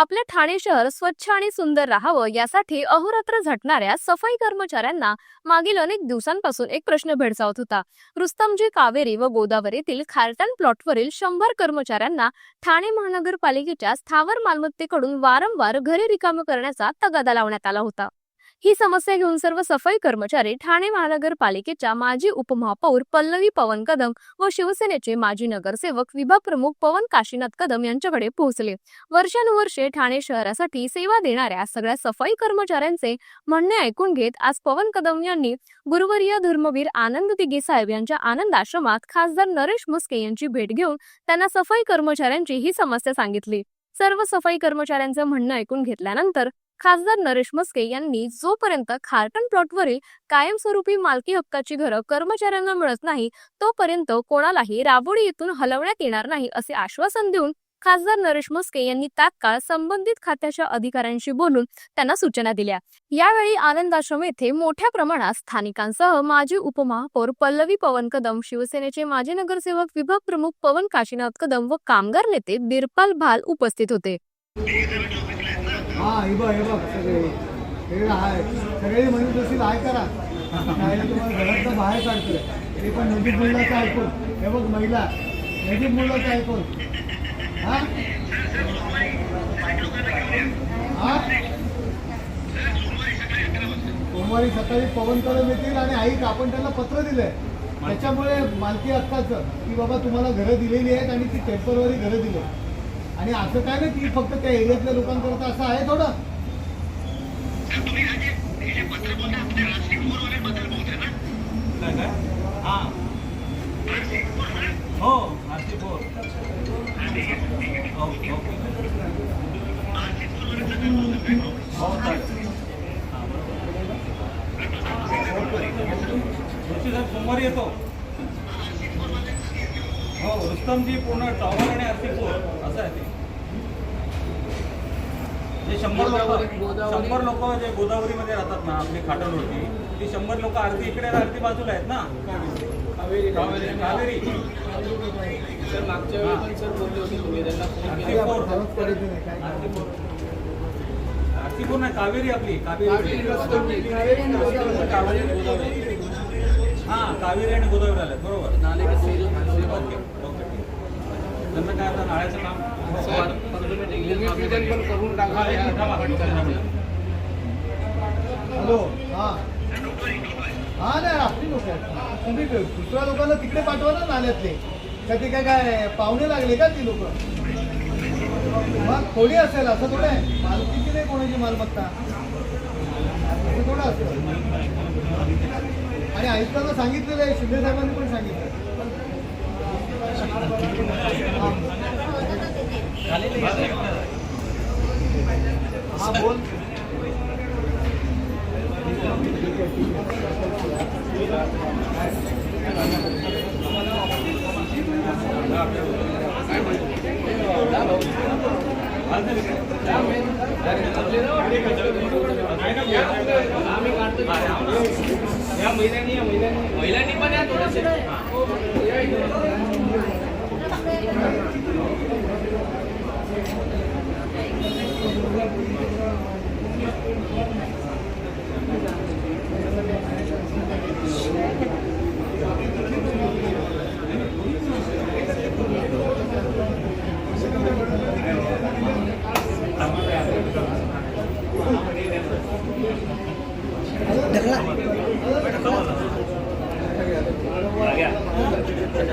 आपले ठाणे शहर स्वच्छ आणि सुंदर राहावं यासाठी अहोरात्र झटणाऱ्या सफाई कर्मचाऱ्यांना मागील अनेक दिवसांपासून एक प्रश्न भेडसावत होता. रुस्तमजी कावेरी व गोदावरीतील खारटन प्लॉटवरील शंभर कर्मचाऱ्यांना ठाणे महानगरपालिकेच्या स्थावर मालमत्तेकडून वारंवार घरे रिकामं करण्याचा तगादा लावण्यात आला होता. ही समस्या घेऊन सर्व सफाई कर्मचारी ठाणे महानगरपालिकेच्या माजी उपमहापौर पल्लवी पवन कदम व शिवसेनेचे माजी नगरसेवक विभाग प्रमुख पवन काशीनाथ कदम यांच्याकडे पोहोचले. वर्षानुवर्षे ठाणे शहरासाठी सेवा देणाऱ्या सगळ्या सफाई कर्मचाऱ्यांचे म्हणणे ऐकून घेत आज पवन कदम यांनी गुरुवर्य धर्मवीर आनंद दिघे साहेब यांच्या आनंद आश्रमात खासदार नरेश मुस्के यांची भेट घेऊन त्यांना सफाई कर्मचाऱ्यांची ही समस्या सांगितली. सर्व सफाई कर्मचाऱ्यांचं म्हणणं ऐकून घेतल्यानंतर खासदार नरेश मस्के यांनी जोपर्यंत खारटन प्लॉटवरील कायमस्वरूपी मालकी हक्काची घरं कर्मचाऱ्यांना मिळत नाही तोपर्यंत कोणालाही राबोडी येथून हलवण्यात येणार नाही असे आश्वासन देऊन खासदार नरेश मस्के यांनी तात्काळ संबंधित खात्याच्या अधिकाऱ्यांशी बोलून त्यांना सूचना दिल्या. यावेळी आनंदाश्रम येथे मोठ्या प्रमाणात स्थानिकांसह माजी उपमहापौर पल्लवी पवन कदम शिवसेनेचे माजी नगरसेवक विभाग प्रमुख पवन काशीनाथ कदम व कामगार नेते बिरपाल भाल उपस्थित होते. हा हे बघ हे बघ सगळे. हे आहे सगळे म्हणून तशी हाय करा. नाही तुम्हाला घरातनं बाहेर काढतोय ते पण नदी मुलाचं ऐकून. हे बघ महिला. नदी मुलाचं ऐकून. हा? हा? सोमवारी सकाळी पवन कलम येतील आणि ऐक आपण त्यांना पत्र दिलंय. त्याच्यामुळे मालकी हक्काचं की बाबा तुम्हाला घरं दिलेली आहेत आणि ती टेंपररी घरं दिली आणि असं काय नाही की फक्त त्या एरियातल्या लोकांकरता असं आहे थोडं? काय काय? हा. हो. आरती बोल ओके ओके हो चालेल हा, बरोबर. जोशी साहेब सोमवारी येतो हो रुस्तमजी पूर्ण टॉवर आणि आरतीपूर असं आहे ते. जे शंभर लोक शंभर लोक जे गोदावरीमध्ये राहतात ना आपली खाटणवरती ती शंभर लोक आरती इकडे आरती बाजूला आहेत ना? कावेरी. कावेरी सर मागच्या वेळी पण बोलले होते तुम्ही त्यांना कावेरी. आपली. कावेरी. हा कावेरी आणि गोदावरी आल्यात बरोबर. नाले ओके ओके त्यांना काय आता नाळ्याचं काम हॅलो हा. हा नाही आपली लोक तुम्ही दुसऱ्या लोकांना तिकडे पाठवा ना नाल्यातले का ते काय काय पाहुणे लागले का ती लोक? मग थोडी असेल असं थोडं आहे. मालकीची नाही कोणाची मालमत्ता. असं थोडं असेल आणि आयुक्तांना सांगितलेलं आहे शिंदे साहेबांनी पण सांगितलं हा बोल आम्ही काढतो या महिलांनी. महिलांनी पण या थोडेसे महिला एक बाजूला ठेवायचं. हे सगळे महापालिका कर्मचारी आहेत ना?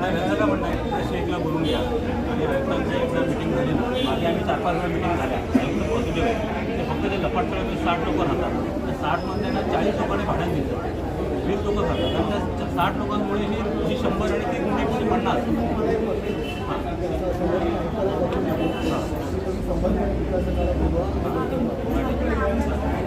नाही त्यांचं म्हणणं आहे त्या शेखला बोलून घ्या. आणि आयुक्तांच्या एकदा मिटिंग झाली ना आम्ही चार पाच वेळा मिटिंग झाल्या. पॉझिटिव्ह आहे. ते फक्त ते लपाटपणामध्ये साठ लोक राहतात. त्या साठमधल्या ना चाळीस लोकांनी भाड्याने दिलं. वीस लोक राहतात आणि त्या साठ लोकांमुळे ही जी शंभर आणि ती एकशे पन्नास त्यातूनच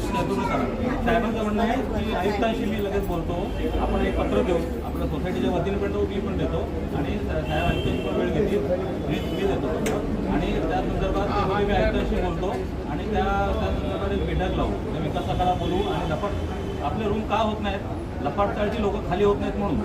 साहेबांचं म्हणणं आहे की आयुक्तांशी मी लगेच बोलतो. आपण एक पत्र देऊ आपल्या सोसायटीच्या वतीने पण देऊ मी पण देतो. आणि साहेब आयुक्तांची पण वेळ घेतील मी मी देतो आणि त्या संदर्भात मी आयुक्तांशी बोलतो. आणि त्या त्या संदर्भात एक बैठक लावू. त्या विकासाकडा बोलू. आणि लपाट. आपले रूम का होत नाहीत? लपाटचाळची लोक खाली होत नाहीत म्हणून.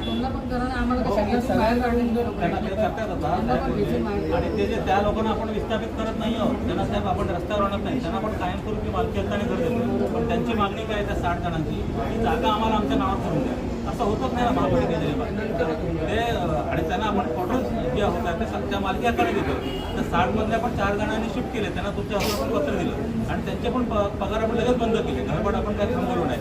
माहिती. आणि ते जे त्या लोकांना आपण विस्थापित करत नाही आहोत त्यांना साहेब आपण रस्त्यावर आणत नाही त्यांना आपण कायमस्वरूपी मालकी हक्काने घर देतो पण त्यांची मागणी काय त्या साठ जणांची? की जागा आम्हाला आमच्या नावात करून द्या. असं होतच नाही ना महापालिकेच्या. ते आणि त्यांना आपण क्वार्टर जे होत आहे ते स- त्या मालकी हक्काने देतो तर साठमधल्या पण चार जणांनी शिफ्ट केले त्यांना तुमच्या पण पत्र दिलं. आणि त्यांचे पण पगार आपण लगेच बंद केले. घरपट आपण काय थांबवलं नाही.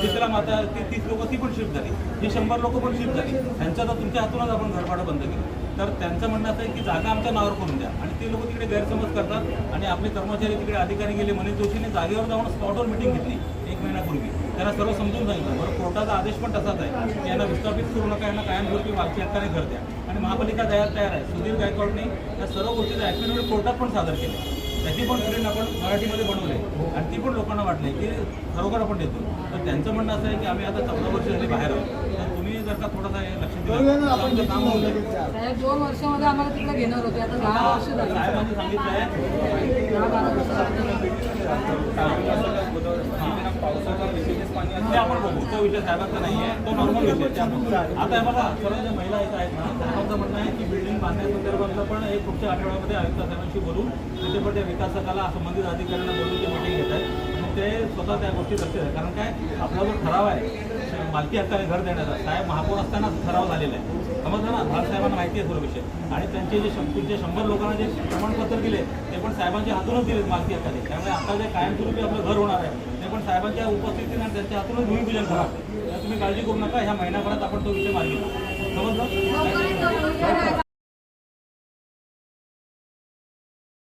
शीतला माता ती तीस लोक ती पण शिफ्ट झाली. ही शंभर लोक पण शिफ्ट झाली त्यांच्या तर तुमच्या हातूनच आपण घरभाडं बंद केलं. तर त्यांचं म्हणणं असं आहे की जागा आमच्या नावावर करून द्या. आणि ते लोक तिकडे गैरसमज करतात आणि आपले कर्मचारी तिकडे अधिकारी गेले मनीष जोशीने जागेवर जाऊन स्पॉटवर मिटिंग घेतली एक महिन्यापूर्वी. त्यांना सर्व समजून सांगितलं. बरं कोर्टाचा आदेश पण तसाच आहे की यांना विस्थापित करू नका यांना कायमस्वरूपी वागची हक्काने घर द्या. आणि महापालिका तयार तयार आहे. सुधीर गायकवाडने या सर्व गोष्टीचं ॲक्टिव्हिटी कोर्टात पण सादर केलं. त्याची पण प्रिंट आपण मराठीमध्ये बनवले आणि ती पण लोकांना वाटले की खरोखर आपण देतो. तर त्यांचं म्हणणं असं आहे की आम्ही आता चौदा वर्ष झाली बाहेर आहोत. तर तुम्ही जर का थोडासा हे लक्ष दिलं काम दोन वर्षामध्ये आम्हाला तिकडे घेणार होते. आता दहा वर्ष झाली. साहेबांनी सांगितलं आहे आपण बघू. तो विषय साहेबांचा नाही आहे. तो नॉर्मल विषय. आता हे बघा सर्व ज्या महिला इथं आहेत ना साहेबांचं म्हणणं आहे की बिल्डिंग बांधण्यासंदर्भातलं पण एक पुढच्या आठवड्यामध्ये आयुक्त साहेबांशी बोलून तिथे पण त्या विकासकाला संबंधित अधिकाऱ्यांना बोलून ते मिटिंग घेत आहेत. मग ते स्वतः त्या गोष्टी लक्ष देतात. कारण काय? आपला जो ठराव आहे मालकी हक्काने घर देण्याचा साहेब महापौर असतानाच ठराव झालेला आहे. समजलं ना? भाग साहेबांना माहिती आहे सर्व विषय. आणि त्यांचे जे शं- शंभर लोकांना जे प्रमाणपत्र दिले ते पण साहेबांच्या हातूनच दिलेत मालकी हक्काने. त्यामुळे आता जे कायमस्वरूपी आपलं घर होणार आहे ते पण साहेबांच्या उपस्थितीने त्यांच्या हातूनच भूमिपूजन करा तर तुम्ही काळजी करू नका. ह्या महिनाभरात आपण तो विषय मागितला समजलं?